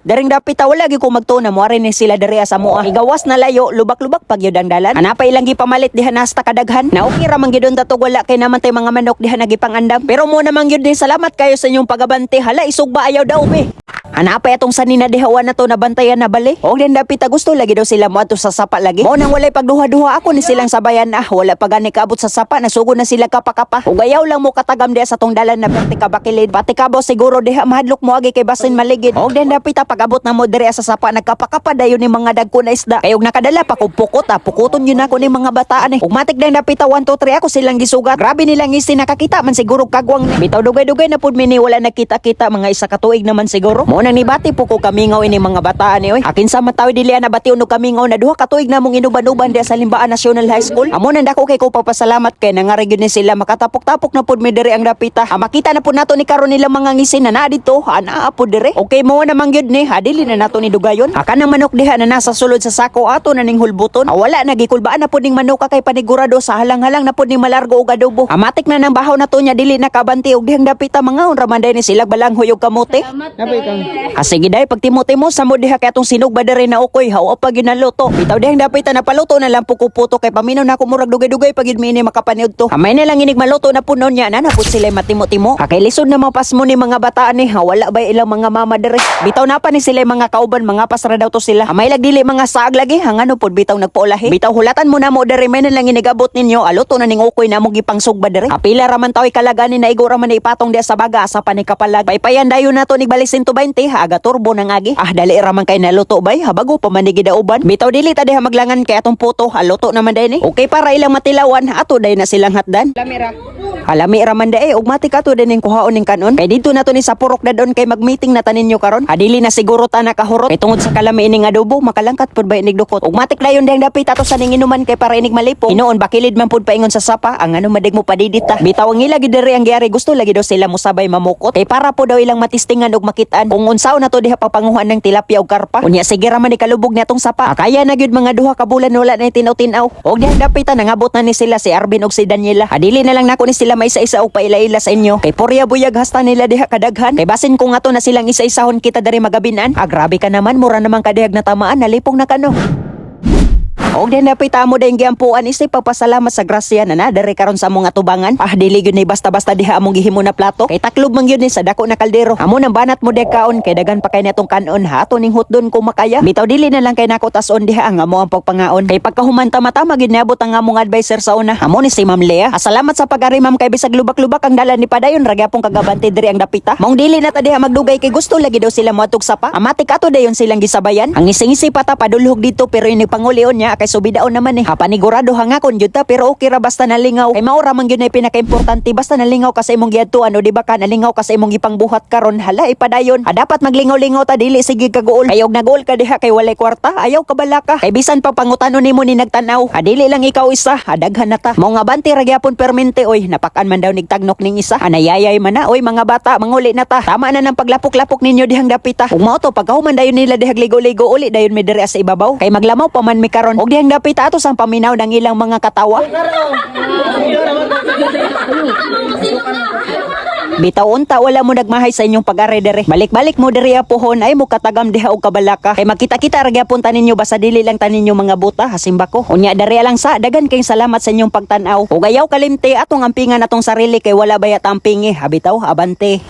Daring dapit ta wala ko magtuna mo ni sila diri sa moa. Igawas na layo, lubak-lubak pag yun ang dalan. Hanapa ilang gipamalit diha nasta kadaghan. Na okay ra man gyud tatog wala kay naman tay mga manok diha nagipangandam. Pero mo naman gyud ni salamat kayo sa inyong pagabante. Hala isugba ayaw daw be. Hanapa itong sanina dihawan na to nabantayan na bali. Og din dapit ta gusto lagi daw sila mo ato sa sapa lagi. Mo nang walay pagduha-duha ako ni silang sabayan ah. Wala pa gani kaabot sa sapa nasugo na sila kapakapa. Ug ayaw lang mo katagam diha sa tong dalan na perti ka bakilid. Pati kabo siguro diha mahadlok mo agi kay basin maligid. Og din dapit pag-abot na mo sa sapa nagkapakapa dayon ni mga dagko na isda. Kay og nakadala pa kog pukot ah. Pukuton yun ako ni mga bataan eh. Ug matik din dapit ta 1 2 3 ako silang gisugat. Grabe nilang isi nakakita man siguro kagwang ni. Bitaw dugay-dugay na pud mini wala nakita-kita mga isa ka tuig naman siguro. Mo nang nibati po ko kamingaw ini mga bataan ni oy. Akin sa matawi dili na bati uno kamingaw na duha ka tuig na mong inuban-uban sa Limbaan National High School. Amo nang dako kay ko papasalamat kay nangari gyud ni sila makatapok-tapok na pud mi diri ang dapita. Ah, makita na pud nato ni karon nila mga ngisin na na dito, ana pud diri. Okay mo naman gyud ni, adili na nato ni dugayon. Aka nang manok diha na nasa sulod sa sako ato na ning hulbuton. Ah, wala nagikulbaan na pud ning manok kay panigurado sa halang-halang na pud ni malargo og adobo. Amatik na nang bahaw na to nya dili nakabanti og dihang dapita mga unra man ni sila balanghoy og kamote. Ah, sige day, pag timo-timo sa mo diha kay atong sinog ba na ukoy, hawa pa gyud naluto. Bitaw dihang dapit na paluto na lang puko-puto kay paminaw na ako murag dugay-dugay pag yun mini makapaniud to. Amay na lang inig maluto na punon niya na napud sila matimo-timo. Kay lisod na mapas mo ni mga bataan ni, ha, wala ba ilang mga mama diri. Bitaw na pa ni sila mga kauban, mga pasra daw to sila. Amay lag dili mga saag lagi, hangano pod bitaw nagpaulahi. Bitaw hulatan mo na mo may na lang inigabot ninyo, aluto na ning ukoy na mo gipangsug ba diri. Apila raman taw kalagani na igura man na ipatong diya sa baga sa panikapalag. Paypayan dayon na to ni balik 120, ha, aga turbo nang agi. Ah, dali raman kay naluto bay, habago pa man ni gidauban. Bitaw dili ta diha maglangan kay atong puto, haluto naman day ni. Okay para ilang matilawan, ato day na silang hatdan. Lamira. Halami raman da eh, ug mati ka to din ning kuhaon ning kanon. Kay dito na to ni sa purok na doon kay magmeeting na tanin nyo karon. Adili na siguro ta nakahurot. Kay tungod sa kalami ining adobo, makalangkat pud ba inig dukot. Ug matik dayon dang dapit ato sa ning inuman kay para inig malipo. Inoon bakilid man pud paingon sa sapa, ang ano madig mo padidita. Bitaw ang ila gid diri ang giyari gusto lagi daw sila musabay mamukot. Kay para po daw ilang matistingan ug makitaan kung unsaw na to diha papanguhan ng tilapia ug karpa. Unya sige ra man ni kalubog ni atong sapa. Akaya na gyud mga duha ka bulan wala na tinaw-tinaw. Og dihang dapitan nangabot na ni sila si Arvin ug si Daniela. Adili na lang nako ni sila maisa-isa og paila-ila sa inyo. Kay porya buyag hasta nila diha kadaghan. Kay basin kung ato na silang isa-isahon kita dari magabinan. Ah, grabe ka naman mura naman kadihag na tamaan nalipong na kano. Og din napita mo din giampuan isip pagpasalamat sa grasya na nadari karon sa among atubangan. Ah dili gyud ni basta-basta diha among gihimo na plato. Kay taklob man gyud ni sa dako na kaldero. Amo nang banat mo kaon kay dagan pa kay natong kanon ha ato ning hutdon kung makaya. Bitaw dili na lang kay nako tason diha ang amo ang pagpangaon. Kay pagkahuman tama-tama gid niabot ang among advisor sa una. Amo ni si Ma'am Lea. Ah, salamat sa pag-ari ma'am kay bisag lubak-lubak ang dalan ni padayon ra gyapon kagabante diri ang dapita. Mong dili na ta diha magdugay kay gusto lagi daw sila moatog sapa. Amatik ato dayon silang gisabayan. Ang ising-isi pa ta padulhog dito pero yung pangulion niya kay subidaon naman eh. Ha panigurado hangakon jud ta pero okay ra basta nalingaw. Kay mao ra man gyud na pinaka-importante basta nalingaw ka sa imong giadtuan o di ba ka nalingaw ka sa imong gipangbuhat karon hala ipadayon. Ha dapat maglingaw-lingaw ta dili sige ka gool. Kay og nagool ka diha kay walay kwarta ayaw ka bala ka. Kay bisan pa pangutanon nimo ni nagtanaw. Ha dili lang ikaw isa ha daghan na ta. Mao nga banti ra gyapon permente oy napakan man daw nigtagnok ning isa. Anayayay man na oy mga bata manguli na ta. Tama na ng paglapok-lapok ninyo dihang dapita. Ug mao to pagkahuman dayon nila dihag ligo-ligo uli dayon mi sa ibabaw. Kay maglamaw pa man mi karon. Og dihang dapita ato sang paminaw ng ilang mga katawa. Bitaw unta wala mo nagmahay sa inyong pag-ari dere. Balik-balik mo dere pohon ay mo katagam diha og kabalaka. Kay makita-kita ra gyapon tanin nyo basta dili lang tanin nyo mga buta hasimba ko. Unya dere lang sa dagan kay salamat sa inyong pagtan-aw. Ug ayaw kalimte atong ampingan atong sarili kay wala bayat ampingi. Habitaw abante.